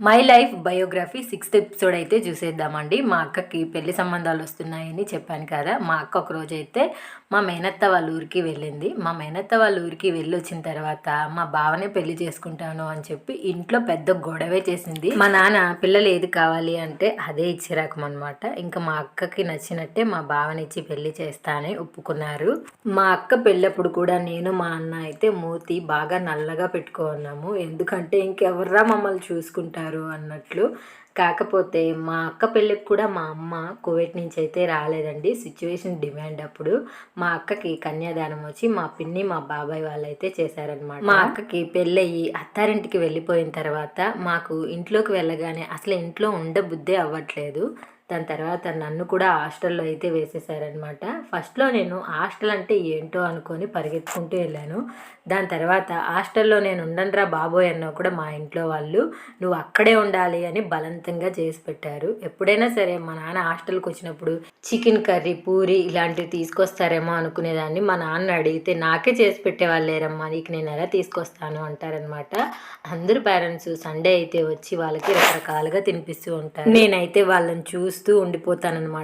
My life biography sixth episode అయితే చూసేద్దామండి. మా అక్కకి పెళ్ళి సంబంధాలు వస్తున్నాయని చెప్పాను కదా. మా అక్క ఒక రోజు అయితే మా మేనత్త వాళ్ళ ఊరికి వెళ్ళింది. మా మేనత్త వాళ్ళ ఊరికి వెళ్ళి వచ్చిన తర్వాత మా బావనే పెళ్ళి చేసుకుంటాను అని చెప్పి ఇంట్లో పెద్ద గొడవే చేసింది. మా నాన్న పిల్లలు ఏది కావాలి అంటే అదే ఇచ్చిరాకం అనమాట ఇంకా మా అక్కకి నచ్చినట్టే మా బావనిచ్చి పెళ్ళి చేస్తానని ఒప్పుకున్నారు. మా అక్క పెళ్ళప్పుడు కూడా నేను మా అన్న అయితే మూతి బాగా నల్లగా పెట్టుకున్నాము. ఎందుకంటే ఇంకెవర్రా మమ్మల్ని చూసుకుంటారు? అన్నట్లు. కాకపోతే మా అక్క పెళ్ళికి కూడా మా అమ్మ కువైట్ నుంచి అయితే రాలేదండి. సిచ్యువేషన్ డిమాండ్ అప్పుడు. మా అక్కకి కన్యాదానం వచ్చి మా పిన్ని మా బాబాయ్ వాళ్ళు అయితే చేశారనమాట మా అక్కకి పెళ్ళయి అత్తారింటికి వెళ్ళిపోయిన తర్వాత మాకు ఇంట్లోకి వెళ్ళగానే అసలు ఇంట్లో ఉండబుద్దే అవ్వట్లేదు. దాని తర్వాత నన్ను కూడా హాస్టల్లో అయితే వేసేసారనమాట ఫస్ట్లో నేను హాస్టల్ అంటే ఏంటో అనుకొని పరిగెత్తుకుంటూ వెళ్ళాను. దాని తర్వాత హాస్టల్లో నేను ఉండనురా బాబోయ్ అన్నా కూడా మా ఇంట్లో వాళ్ళు నువ్వు అక్కడే ఉండాలి అని బలవంతంగా చేసి పెట్టారు. ఎప్పుడైనా సరే మా నాన్న హాస్టల్కి వచ్చినప్పుడు చికెన్ కర్రీ పూరి ఇలాంటివి తీసుకొస్తారేమో అనుకునేదాన్ని. మా నాన్న అడిగితే నాకే చేసి పెట్టేవాళ్ళు లేరమ్మా నీకు నేను ఎలా తీసుకొస్తాను అంటారనమాట అందరు పేరెంట్స్ సండే అయితే వచ్చి వాళ్ళకి రకరకాలుగా తినిపిస్తూ ఉంటారు. నేనైతే వాళ్ళని చూసి చూస్తూ ఉండిపోతానన్నమాట.